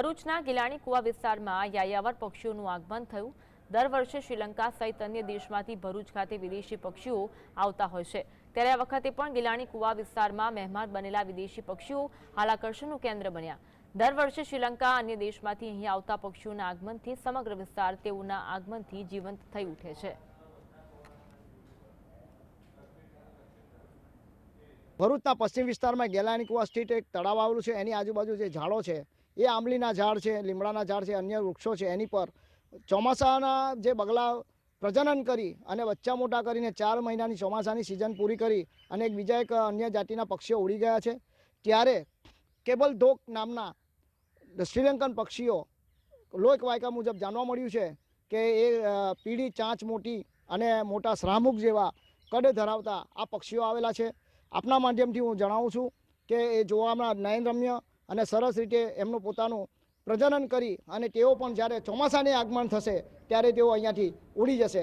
ભરૂચના ગિલાણી કુવા વિસ્તારમાં યાયાવર પક્ષીઓનું આગમન થયું. દર વર્ષે શ્રીલંકા સહિત અન્ય દેશમાંથી ભરૂચ ખાતે વિદેશી પક્ષીઓ આવતા હોય છે. ત્યારે આ વખતે પણ ગિલાણી કુવા વિસ્તારમાં મહેમાન બનેલા વિદેશી પક્ષીઓ હાલ આકર્ષણનું કેન્દ્ર બન્યા. દર વર્ષે શ્રીલંકા અન્ય દેશમાંથી અહીં આવતા પક્ષીઓના આગમનથી સમગ્ર વિસ્તાર તેઓના આગમનથી જીવંત થઈ ઉઠે છે. ભરૂચના પશ્ચિમ વિસ્તારમાં ગેલાણી કુવા સ્ટ્રીટ એક તળાવ આવેલું છે. એની આજુબાજુ જે ઝાડો છે એ આંબલીના ઝાડ છે, લીમડાના ઝાડ છે, અન્ય વૃક્ષો છે, એની પર ચોમાસાના જે બગલા પ્રજનન કરી અને બચ્ચા મોટા કરીને ચાર મહિનાની ચોમાસાની સિઝન પૂરી કરી અને એક બીજા એક અન્ય જાતિના પક્ષીઓ ઉડી ગયા છે, ત્યારે કેબલ ધોક નામના શ્રીલંકન પક્ષીઓ લોક વાયકા મુજબ જાણવા મળ્યું છે કે એ પીળી ચાંચ મોટી અને મોટા શ્રામુખ જેવા કડ ધરાવતા આ પક્ષીઓ આવેલા છે. આપના માધ્યમથી હું જણાવું છું કે એ જોવામાં નયનરમ્ય અને સરસ રીતે એમનું પોતાનું પ્રજનન કરી અને તેઓ પણ જ્યારે ચોમાસાની આગમન થશે ત્યારે તેઓ અહીંયાથી ઉડી જશે.